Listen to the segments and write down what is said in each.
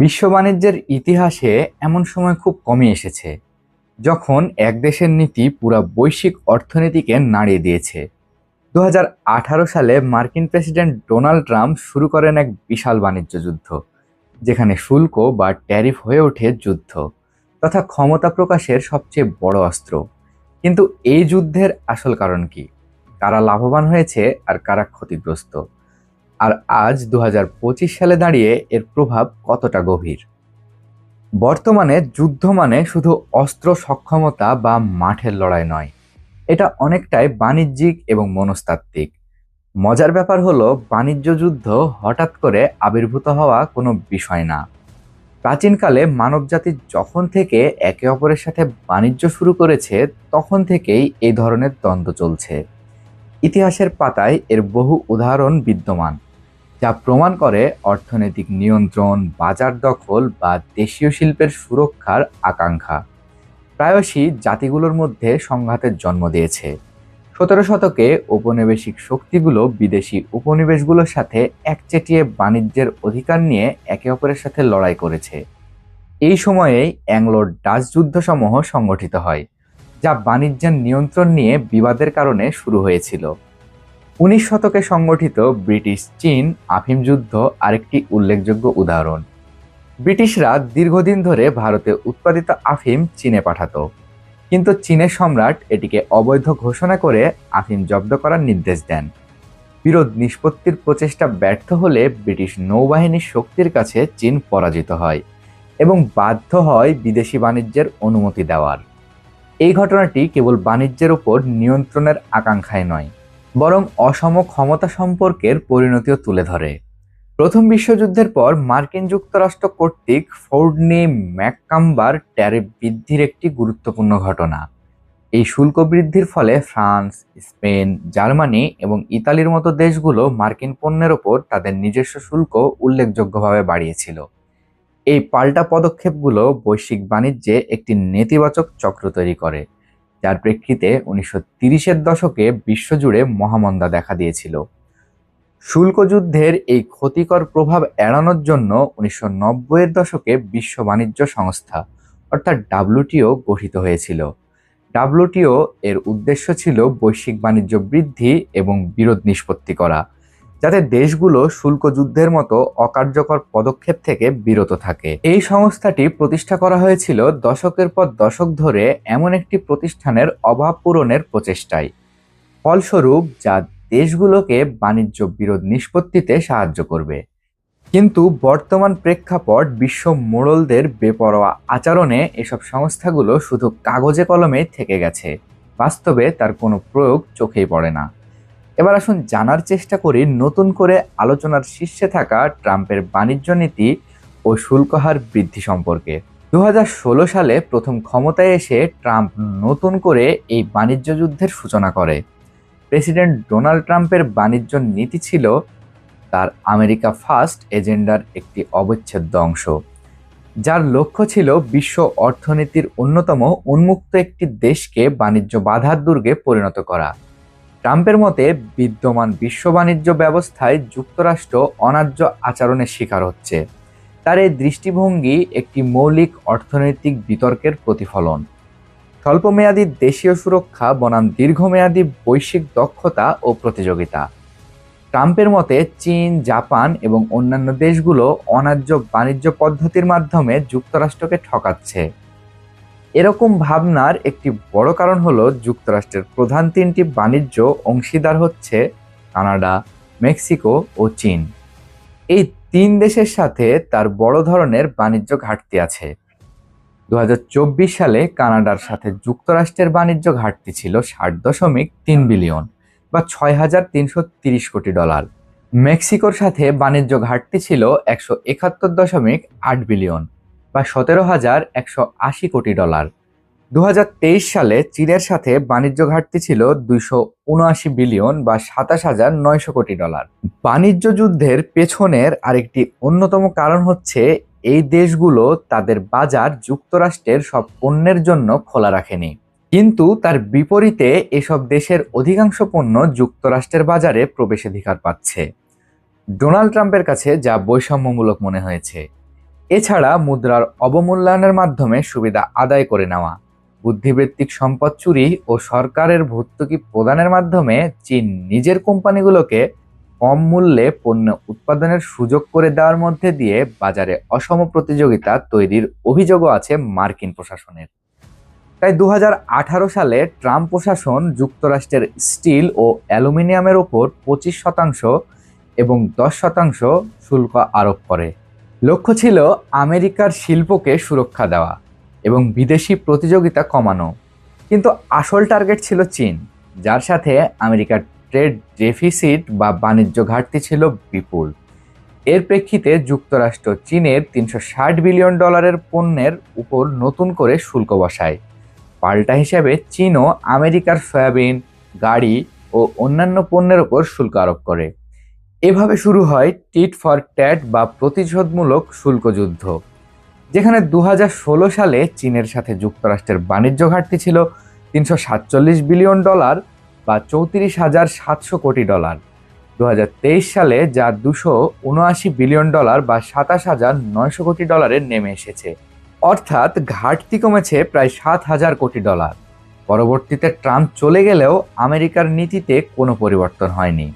বিশ্ব বাণিজ্যের ইতিহাসে এমন সময় খুব কমই এসেছে, যখন এক দেশের নীতি পুরা বৈশ্বিক অর্থনীতিকে নাড়িয়ে দিয়েছে। দু হাজার আঠারো সালে মার্কিন প্রেসিডেন্ট ডোনাল্ড ট্রাম্প শুরু করেন এক বিশাল বাণিজ্য যুদ্ধ, যেখানে শুল্ক বা ট্যারিফ হয়ে ওঠে যুদ্ধ তথা ক্ষমতা প্রকাশের সবচেয়ে বড় অস্ত্র। কিন্তু এই যুদ্ধের আসল কারণ কি? কারা লাভবান হয়েছে আর কারা ক্ষতিগ্রস্ত? আর আজ দু হাজার পঁচিশ সালে দাঁড়িয়ে এর প্রভাব কতটা গভীর? বর্তমানে যুদ্ধ মানে শুধু অস্ত্র সক্ষমতা বা মাঠের লড়াই নয়, এটা অনেকটাই বাণিজ্যিক এবং মনস্তাত্ত্বিক। মজার ব্যাপার হলো, বাণিজ্য যুদ্ধ হঠাৎ করে আবির্ভূত হওয়া কোনো বিষয় না। প্রাচীনকালে মানবজাতি যখন থেকে একে অপরের সাথে বাণিজ্য শুরু করেছে, তখন থেকেই এই ধরনের দ্বন্দ্ব চলছে। ইতিহাসের পাতায় এর বহু উদাহরণ বিদ্যমান। যা প্রমাণ করে অর্থনৈতিক নিয়ন্ত্রণ, বাজার দখল বা দেশীয় শিল্পের সুরক্ষার আকাঙ্ক্ষা। প্রায়শই জাতিগুলোর মধ্যে সংঘাতের জন্ম দিয়েছে। সতেরো শতকে ঔপনিবেশিক শক্তিগুলো বিদেশি উপনিবেশগুলোর সাথে একচেটিয়ে বাণিজ্যের অধিকার নিয়ে একে অপরের সাথে লড়াই করেছে। এই সময়েই অ্যাংলো ডাচ যুদ্ধসমূহ সংগঠিত হয়, যা বাণিজ্যের নিয়ন্ত্রণ নিয়ে বিবাদের কারণে শুরু হয়েছিল। উনিশ শতকে সংগঠিত ব্রিটিশ চীন আফিম যুদ্ধ আরেকটি উল্লেখযোগ্য উদাহরণ। ব্রিটিশরা দীর্ঘদিন ধরে ভারতে উৎপাদিত আফিম চীনে পাঠাতো। কিন্তু চীনের সম্রাট এটিকে অবৈধ ঘোষণা করে আফিম জব্দ করার নির্দেশ দেন। বিরোধ নিষ্পত্তির প্রচেষ্টা ব্যর্থ হলে ব্রিটিশ নৌবাহিনীর শক্তির কাছে চীন পরাজিত হয় এবং বাধ্য হয় বিদেশি বাণিজ্যের অনুমতি দেওয়ার। এই ঘটনাটি কেবল বাণিজ্যের ওপর নিয়ন্ত্রণের আকাঙ্ক্ষায় নয় বরং অসম ক্ষমতা সম্পর্কের পরিণতিও তুলে ধরে। প্রথম বিশ্বযুদ্ধের পর মার্কিন যুক্তরাষ্ট্র কর্তৃক ফোর্ডনি ম্যাককাম্বার ট্যারিফ বৃদ্ধির একটি গুরুত্বপূর্ণ ঘটনা। এই শুল্ক বৃদ্ধির ফলে ফ্রান্স, স্পেন, জার্মানি এবং ইতালির মতো দেশগুলো মার্কিন পণ্যের ওপর তাদের নিজস্ব শুল্ক উল্লেখযোগ্যভাবে বাড়িয়েছিল। এই পাল্টা পদক্ষেপগুলো বৈশ্বিক বাণিজ্যে একটি নেতিবাচক চক্র তৈরি করে। যার প্রেক্ষিতে উনিশশো তিরিশের দশকে বিশ্বজুড়ে মহামন্দা দেখা দিয়েছিল। শুল্ক যুদ্ধের এই ক্ষতিকর প্রভাব এড়ানোর জন্য উনিশশো নব্বইয়ের দশকে বিশ্ব বাণিজ্য সংস্থা, অর্থাৎ ডাব্লুটিও গঠিত হয়েছিল। ডাব্লুটিও এর উদ্দেশ্য ছিল বৈশ্বিক বাণিজ্য বৃদ্ধি এবং বিরোধ নিষ্পত্তি করা। যাতে দেশগুলো শুল্ক যুদ্ধের মতো অকার্যকর পদক্ষেপ থেকে বিরত থাকে। এই সংস্থাটি প্রতিষ্ঠা করা হয়েছিল দশকের পর দশক ধরে এমন একটি প্রতিষ্ঠানের অভাব পূরণের প্রচেষ্টায়। ফলস্বরূপ, যা দেশগুলোকে বাণিজ্য বিরোধ নিষ্পত্তিতে সাহায্য করবে। কিন্তু বর্তমান প্রেক্ষাপট বিশ্ব মোড়লদের বেপরোয়া আচরণে এসব সংস্থাগুলো শুধু কাগজে কলমে থেকে গেছে। বাস্তবে তার কোনো প্রয়োগ চোখেই পড়ে না। এবার আসুন জানার চেষ্টা করি নতুন করে আলোচনার শীর্ষে থাকা ট্রাম্পের বাণিজ্য নীতি ও শুল্ক হার বৃদ্ধি সম্পর্কে। দু হাজার ষোলো সালে প্রথম ক্ষমতায় এসে ট্রাম্প নতুন করে এই বাণিজ্য যুদ্ধের সূচনা করে। প্রেসিডেন্ট ডোনাল্ড ট্রাম্পের বাণিজ্য নীতি ছিল তার আমেরিকা ফার্স্ট এজেন্ডার একটি অবিচ্ছেদ্য অংশ। যার লক্ষ্য ছিল বিশ্ব অর্থনীতির অন্যতম উন্মুক্ত একটি দেশকে বাণিজ্য বাধার দুর্গে পরিণত করা। ট্রাম্পের মতে বিদ্যমান বিশ্ব বাণিজ্য ব্যবস্থায় যুক্তরাষ্ট্র অনার্য আচরণের শিকার হচ্ছে। তার এই দৃষ্টিভঙ্গি একটি মৌলিক অর্থনৈতিক বিতর্কের প্রতিফলন। স্বল্পমেয়াদী দেশীয় সুরক্ষা বনাম দীর্ঘমেয়াদী বৈশ্বিক দক্ষতা ও প্রতিযোগিতা। ট্রাম্পের মতে চীন, জাপান এবং অন্যান্য দেশগুলো অনার্য বাণিজ্য পদ্ধতির মাধ্যমে যুক্তরাষ্ট্রকে ঠকাচ্ছে। এরকম ভাবনার একটি বড় কারণ হলো যুক্তরাষ্ট্রের প্রধান তিনটি বাণিজ্য অংশীদার হচ্ছে কানাডা, মেক্সিকো ও চীন। এই তিন দেশের সাথে তার বড় ধরনের বাণিজ্য ঘাটতি আছে। দু হাজার চব্বিশ সালে কানাডার সাথে যুক্তরাষ্ট্রের বাণিজ্য ঘাটতি ছিল ষাট দশমিক তিন বিলিয়ন বা ছয় হাজার তিনশো তিরিশ কোটি ডলার। মেক্সিকোর সাথে বাণিজ্য ঘাটতি ছিল একশো একাত্তর দশমিক আট বিলিয়ন। বা সতেরো হাজার একশো আশি কোটি ডলার। দু হাজার তেইশ সালে চীনের সাথে বাণিজ্য ঘাটতি ছিল দুইশো উনআশি বিলিয়ন বা সাতাশ হাজার নয়শো কোটি ডলার। বাণিজ্য যুদ্ধের পেছনের আরেকটি অন্যতম কারণ হচ্ছে এই দেশগুলো তাদের বাজার যুক্তরাষ্ট্রের সব পণ্যের জন্য খোলা রাখেনি। কিন্তু তার বিপরীতে এসব দেশের অধিকাংশ পণ্য যুক্তরাষ্ট্রের বাজারে প্রবেশাধিকার পাচ্ছে। ডোনাল্ড ট্রাম্পের কাছে যা বৈষম্যমূলক মনে হয়েছে। এছাড়া মুদ্রার অবমূল্যায়নের মাধ্যমে সুবিধা আদায় করে নেওয়া। বুদ্ধিবৃত্তিক সম্পদ চুরি ও সরকারের ভর্তুকি প্রদানের মাধ্যমে চীন নিজের কোম্পানিগুলোকে কম মূল্যে পণ্য উৎপাদনের সুযোগ করে দেওয়ার মধ্যে দিয়ে বাজারে অসম প্রতিযোগিতা তৈরির অভিযোগও আছে মার্কিন প্রশাসনের। তাই দু হাজার আঠারো সালে ট্রাম্প প্রশাসন যুক্তরাষ্ট্রের স্টিল ও অ্যালুমিনিয়ামের ওপর পঁচিশ শতাংশ এবং দশ শতাংশ শুল্ক আরোপ করে। লক্ষ্য ছিল আমেরিকার শিল্পকে সুরক্ষা দেওয়া এবং বিদেশি প্রতিযোগিতা কমানো। কিন্তু আসল টার্গেট ছিল চীন, যার সাথে আমেরিকার ট্রেড ডেফিসিট বা বাণিজ্য ঘাটতি ছিল বিপুল। এর প্রেক্ষিতে যুক্তরাষ্ট্র চীনের তিনশো ষাট বিলিয়ন ডলারের পণ্যের উপর নতুন করে শুল্ক বসায়। পাল্টা হিসেবে চীনও আমেরিকার সয়াবিন, গাড়ি ও অন্যান্য পণ্যের ওপর শুল্ক আরোপ করে। এভাবে শুরু হয় টিট ফর ট্যাট বা প্রতিশোধমূলক শুল্ক যুদ্ধ, যেখানে দু হাজার ষোলো সালে চীনের সাথে যুক্তরাষ্ট্রের বাণিজ্য ঘাটতি ছিল তিনশো সাতচল্লিশ বিলিয়ন ডলার বা চৌত্রিশ হাজার সাতশো কোটি ডলার। দু হাজার তেইশ সালে যা দুশো উনআশি বিলিয়ন ডলার বা সাতাশ হাজার নয়শো কোটি ডলারে নেমে এসেছে। অর্থাৎ ঘাটতি কমেছে প্রায় সাত হাজার কোটি ডলার। পরবর্তীতে ট্রাম্প চলে গেলেও আমেরিকার নীতিতে কোনো পরিবর্তন হয়নি।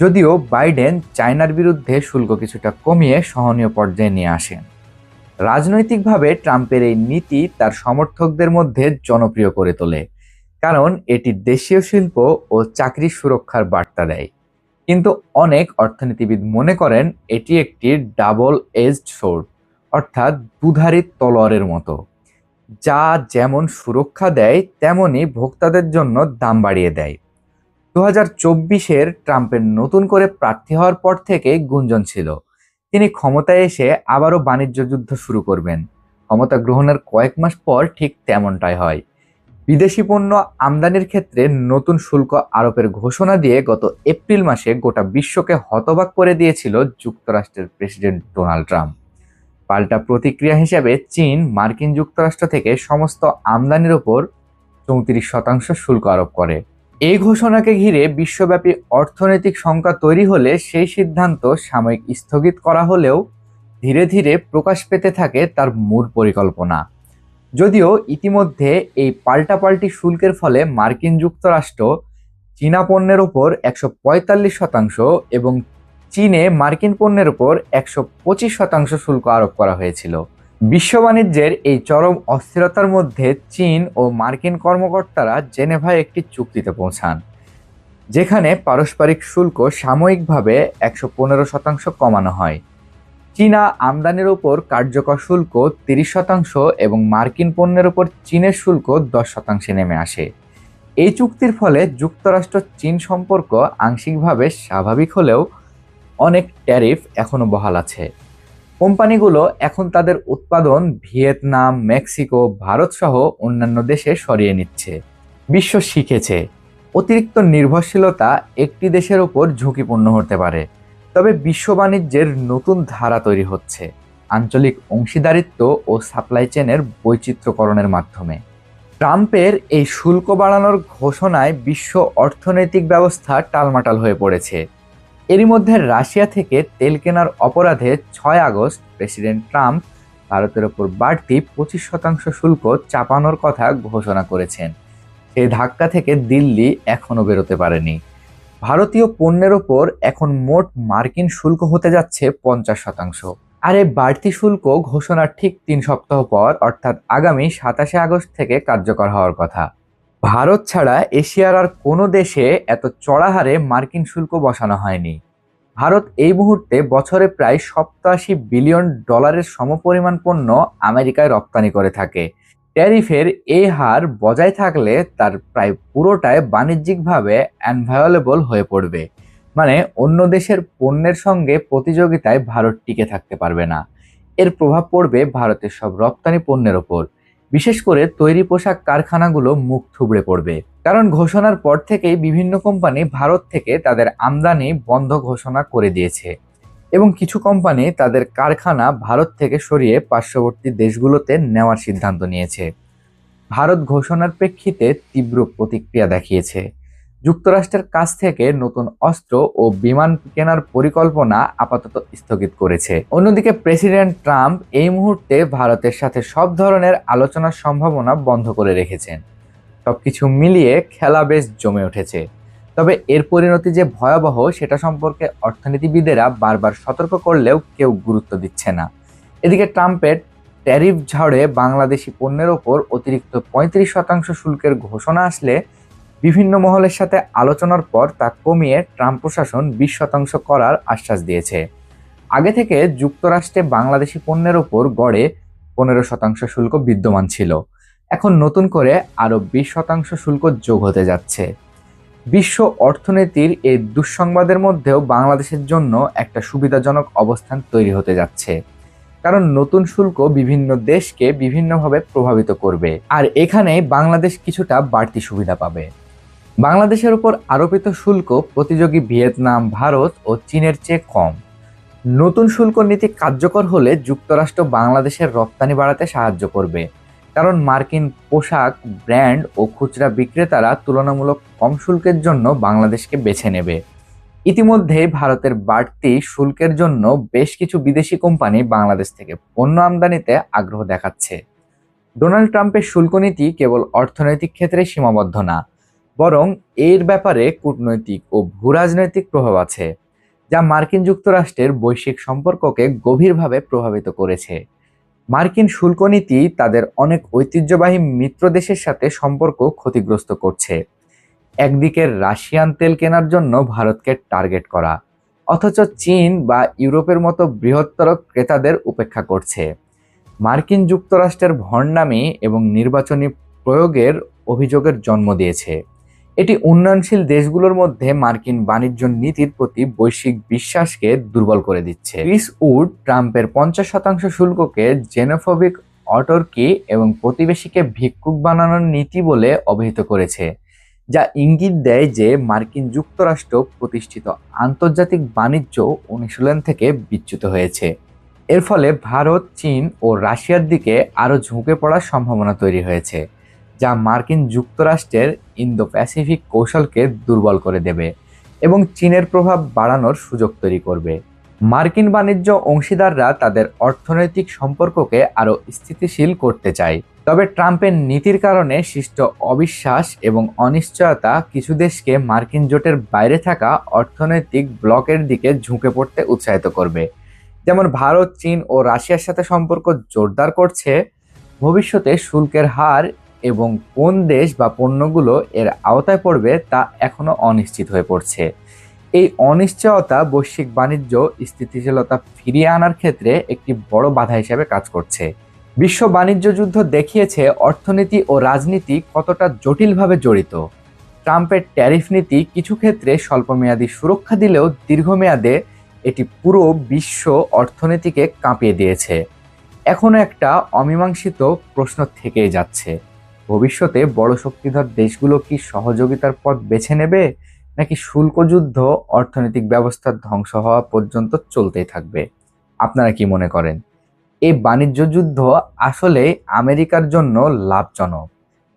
যদিও বাইডেন চায়নার বিরুদ্ধে শুল্ক কিছুটা কমিয়ে সহনীয় পর্যায়ে নিয়ে আসেন রাজনৈতিকভাবে ট্রাম্পের এই নীতি তার সমর্থকদের মধ্যে জনপ্রিয় করে তোলে, কারণ এটি দেশীয় শিল্প ও চাকরি সুরক্ষার বার্তা দেয়। কিন্তু অনেক অর্থনীতিবিদ মনে করেন এটি একটি ডাবল এজড সোর্ড অর্থাৎ দুধারী তলোয়ারের মতো। যা যেমন সুরক্ষা দেয় তেমনই ভোক্তাদের জন্য দাম বাড়িয়ে দেয়। দু হাজার চব্বিশের ট্রাম্পের নতুন করে প্রার্থী হওয়ার পর থেকে গুঞ্জন ছিল। তিনি ক্ষমতায় এসে আবারও বাণিজ্য যুদ্ধ শুরু করবেন। ক্ষমতা গ্রহণের কয়েক মাস পর ঠিক তেমনটাই হয়। বিদেশি পণ্য আমদানির ক্ষেত্রে নতুন শুল্ক আরোপের ঘোষণা দিয়ে গত এপ্রিল মাসে গোটা বিশ্বকে হতবাক করে দিয়েছিল যুক্তরাষ্ট্রের প্রেসিডেন্ট ডোনাল্ড ট্রাম্প। পাল্টা প্রতিক্রিয়া হিসেবে চীন মার্কিন যুক্তরাষ্ট্র থেকে সমস্ত আমদানির ওপর চৌত্রিশ শতাংশ শুল্ক আরোপ করে। এই ঘোষণাকে ঘিরে বিশ্বব্যাপী অর্থনৈতিক শঙ্কা তৈরি হলে সেই সিদ্ধান্ত সাময়িক স্থগিত করা হলেও ধীরে ধীরে প্রকাশ পেতে থাকে তার মূল পরিকল্পনা। যদিও ইতিমধ্যে এই পাল্টাপাল্টি শুল্কের ফলে মার্কিন যুক্তরাষ্ট্র চীনা পণ্যের ওপর একশো পঁয়তাল্লিশ শতাংশ এবং চীনে মার্কিন পণ্যের ওপর একশো পঁচিশ শতাংশ শুল্ক আরোপ করা হয়েছিল। বিশ্ব বাণিজ্যের এই চরম অস্থিরতার মধ্যে চীন ও মার্কিন কর্মকর্তারা জেনেভায় একটি চুক্তিতে পৌঁছান, যেখানে পারস্পরিক শুল্ক সাময়িকভাবে একশো পনেরো শতাংশ কমানো হয়। চীনা আমদানির ওপর কার্যকর শুল্ক তিরিশ শতাংশ এবং মার্কিন পণ্যের ওপর চীনের শুল্ক দশ শতাংশে নেমে আসে। এই চুক্তির ফলে যুক্তরাষ্ট্র চীন সম্পর্ক আংশিকভাবে স্বাভাবিক হলেও অনেক ট্যারিফ এখনও বহাল আছে। কোম্পানিগুলো এখন তাদের উৎপাদন ভিয়েতনাম, মেক্সিকো, ভারত সহ অন্যান্য দেশে সরিয়ে নিচ্ছে। বিশ্ব শিখেছে। অতিরিক্ত নির্ভরশীলতা একটি দেশের ওপর ঝুঁকিপূর্ণ হতে পারে। তবে বিশ্ব বাণিজ্যের নতুন ধারা তৈরি হচ্ছে, আঞ্চলিক অংশীদারিত্ব ও সাপ্লাই চেনের বৈচিত্র্যকরণের মাধ্যমে। ট্রাম্পের এই শুল্ক বাড়ানোর ঘোষণায় বিশ্ব অর্থনৈতিক ব্যবস্থা টালমাটাল হয়ে পড়েছে। এরই মধ্যে রাশিয়া থেকে তেল কেনার অপরাধে ছয় আগস্ট প্রেসিডেন্ট ট্রাম্প ভারতের ওপর বাড়তি পঁচিশ শতাংশ শুল্ক চাপানোর কথা ঘোষণা করেছেন। সেই ধাক্কা থেকে দিল্লি এখনও বেরোতে পারেনি। ভারতীয় পণ্যের ওপর এখন মোট মার্কিন শুল্ক হতে যাচ্ছে পঞ্চাশ শতাংশ। আর এই বাড়তি শুল্ক ঘোষণার ঠিক তিন সপ্তাহ পর, অর্থাৎ আগামী সাতাশে আগস্ট থেকে কার্যকর হওয়ার কথা। ভারত ছাড়া এশিয়ার আর কোনো দেশে এত চড়া হারে মার্কিন শুল্ক বসানো হয়নি। ভারত এই মুহূর্তে বছরে প্রায় সপ্তাশি বিলিয়ন ডলারের সমপরিমাণ পণ্য আমেরিকায় রপ্তানি করে থাকে। ট্যারিফের এই হার বজায় থাকলে তার প্রায় পুরোটাই বাণিজ্যিকভাবে অ্যানভায়োলেবল হয়ে পড়বে। মানে অন্য দেশের পণ্যের সঙ্গে প্রতিযোগিতায় ভারত টিকে থাকতে পারবে না। এর প্রভাব পড়বে ভারতের সব রপ্তানি পণ্যের ওপর। বিশেষ করে তৈরি পোশাক কারখানাগুলো মুখ থুবড়ে পড়বে। কারণ ঘোষণার পর থেকেই বিভিন্ন কোম্পানি ভারত থেকে তাদের আমদানি বন্ধ ঘোষণা করে দিয়েছে এবং কিছু কোম্পানি তাদের কারখানা ভারত থেকে সরিয়ে পার্শ্ববর্তী দেশগুলোতে নেওয়ার সিদ্ধান্ত নিয়েছে। ভারত ঘোষণার প্রেক্ষিতে তীব্র প্রতিক্রিয়া দেখিয়েছে। যুক্তরাষ্ট্রের কাছ থেকে নতুন অস্ত্র ও বিমান কেনার পরিকল্পনা আপাতত স্থগিত করেছে। অন্যদিকে প্রেসিডেন্ট ট্রাম্প এই মুহূর্তে ভারতের সাথে সব ধরনের আলোচনার সম্ভাবনা বন্ধ করে রেখেছেন। সবকিছু মিলিয়ে খেলা বেশ জমে উঠেছে। তবে এর পরিণতি যে ভয়াবহ, সেটা সম্পর্কে অর্থনীতিবিদেরা বারবার সতর্ক করলেও কেউ গুরুত্ব দিচ্ছে না। এদিকে ট্রাম্পের ট্যারিফ ঝড়ে বাংলাদেশি পণ্যের ওপর অতিরিক্ত পঁয়ত্রিশ শতাংশ শুল্কের ঘোষণা আসলে বিভিন্ন মহলের সাথে আলোচনার পর তা কমিয়ে ট্রাম্প প্রশাসন বিশ শতাংশ করার আশ্বাস দিয়েছে। আগে থেকে যুক্তরাষ্ট্রে বাংলাদেশি পণ্যের ওপর গড়ে পনেরো শতাংশ শুল্ক বিদ্যমান ছিল। এখন নতুন করে আরও বিশ শতাংশ শুল্ক যোগ হতে যাচ্ছে। বিশ্ব অর্থনীতির এই দুঃসংবাদের মধ্যেও বাংলাদেশের জন্য একটা সুবিধাজনক অবস্থান তৈরি হতে যাচ্ছে। কারণ নতুন শুল্ক বিভিন্ন দেশকে বিভিন্নভাবে প্রভাবিত করবে। আর এখানে বাংলাদেশ কিছুটা বাড়তি সুবিধা পাবে। বাংলাদেশের উপর আরোপিত শুল্ক প্রতিযোগী ভিয়েতনাম, ভারত ও চীনের চেয়ে কম। নতুন শুল্ক নীতি কার্যকর হলে যুক্তরাষ্ট্র বাংলাদেশের রপ্তানি বাড়াতে সাহায্য করবে। কারণ মার্কিন পোশাক ব্র্যান্ড ও খুচরা বিক্রেতারা তুলনামূলক কম শুল্কের জন্য বাংলাদেশকে বেছে নেবে। ইতিমধ্যে ভারতের বাড়তি শুল্কের জন্য বেশ কিছু বিদেশি কোম্পানি বাংলাদেশ থেকে পণ্য আমদানিতে আগ্রহ দেখাচ্ছে। ডোনাল্ড ট্রাম্পের শুল্ক নীতি কেবল অর্থনৈতিক ক্ষেত্রে সীমাবদ্ধ না বরং এর ব্যাপারে কূটনৈতিক ও ভূরাজনৈতিক প্রভাব আছে, যা মার্কিন যুক্তরাষ্ট্রের বৈশ্বিক সম্পর্ককে গভীরভাবে প্রভাবিত করেছে। মার্কিন শুল্ক নীতি তাদের অনেক ঐতিহ্যবাহী মিত্র দেশের সাথে সম্পর্ক ক্ষতিগ্রস্ত করছে। একদিকে রাশিয়ান তেল কেনার জন্য ভারতকে টার্গেট করা, অথচ চীন বা ইউরোপের মতো বৃহত্তর ক্রেতাদের উপেক্ষা করছে। মার্কিন যুক্তরাষ্ট্রের ভণ্ডামি এবং নির্বাচনী প্রয়োগের অভিযোগের জন্ম দিয়েছে। এটি উন্নয়নশীল দেশগুলোর মধ্যে মার্কিন বাণিজ্য নীতির প্রতি বৈশ্বিক বিশ্বাসকে দুর্বল করে দিচ্ছে। ক্রিস উড ট্রাম্পের পঞ্চাশ শতাংশ শুল্ককে জেনোফোবিক অটর্কি এবং প্রতিবেশীকে ভিক্ষুক বানানোর নীতি বলে অভিহিত করেছে, যা ইঙ্গিত দেয় যে মার্কিন যুক্তরাষ্ট্র প্রতিষ্ঠিত আন্তর্জাতিক বাণিজ্য অনুশীলন থেকে বিচ্যুত হয়েছে। এর ফলে ভারত, চীন ও রাশিয়ার দিকে আরও ঝুঁকে পড়ার সম্ভাবনা তৈরি হয়েছে। যা মার্কিন যুক্তরাষ্ট্রের ইন্দো প্যাসিফিক কৌশলকে দুর্বল করে দেবে এবং চীনের প্রভাব বাড়ানোর সুযোগ তৈরি করবে। মার্কিন বাণিজ্য অংশীদাররা তাদের অর্থনৈতিক সম্পর্ককে আরও স্থিতিশীল করতে চায়। তবে ট্রাম্পের নীতির কারণে সৃষ্ট অবিশ্বাস এবং অনিশ্চয়তা কিছু দেশকে মার্কিন জোটের বাইরে থাকা অর্থনৈতিক ব্লকের দিকে ঝুঁকে পড়তে উৎসাহিত করবে। যেমন ভারত, চীন ও রাশিয়ার সাথে সম্পর্ক জোরদার করছে, ভবিষ্যতে শুল্কের হার এবং কোন দেশ বা পণ্যগুলো এর আওতায় পড়বে তা এখনও অনিশ্চিত হয়ে পড়ছে। এই অনিশ্চয়তা বৈশ্বিক বাণিজ্য, স্থিতিশীলতা ফিরিয়ে আনার ক্ষেত্রে একটি বড় বাধা হিসেবে কাজ করছে। বিশ্ব বাণিজ্য যুদ্ধ দেখিয়েছে অর্থনীতি ও রাজনীতি কতটা জটিলভাবে জড়িত। ট্রাম্পের ট্যারিফ নীতি কিছু ক্ষেত্রে স্বল্পমেয়াদী সুরক্ষা দিলেও দীর্ঘমেয়াদে এটি পুরো বিশ্ব অর্থনীতিকে কাঁপিয়ে দিয়েছে। এখনও একটা অমীমাংসিত প্রশ্ন থেকেই যাচ্ছে। ভবিষ্যতে বড় শক্তিধর দেশগুলো কি সহযোগিতার পথ বেছে নেবে? নাকি শুল্ক যুদ্ধ, অর্থনৈতিক ব্যবস্থার ধ্বংস হওয়া পর্যন্ত চলতেই থাকবে? আপনারা কি মনে করেন? এই বাণিজ্য যুদ্ধ আসলে আমেরিকার জন্য লাভজনক,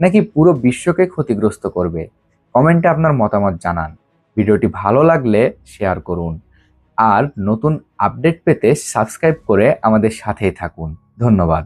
নাকি পুরো বিশ্বকে ক্ষতিগ্রস্ত করবে? কমেন্টে আপনার মতামত জানান। ভিডিওটি ভালো লাগলে শেয়ার করুন। আর নতুন আপডেট পেতে সাবস্ক্রাইব করে আমাদের সাথেই থাকুন। ধন্যবাদ।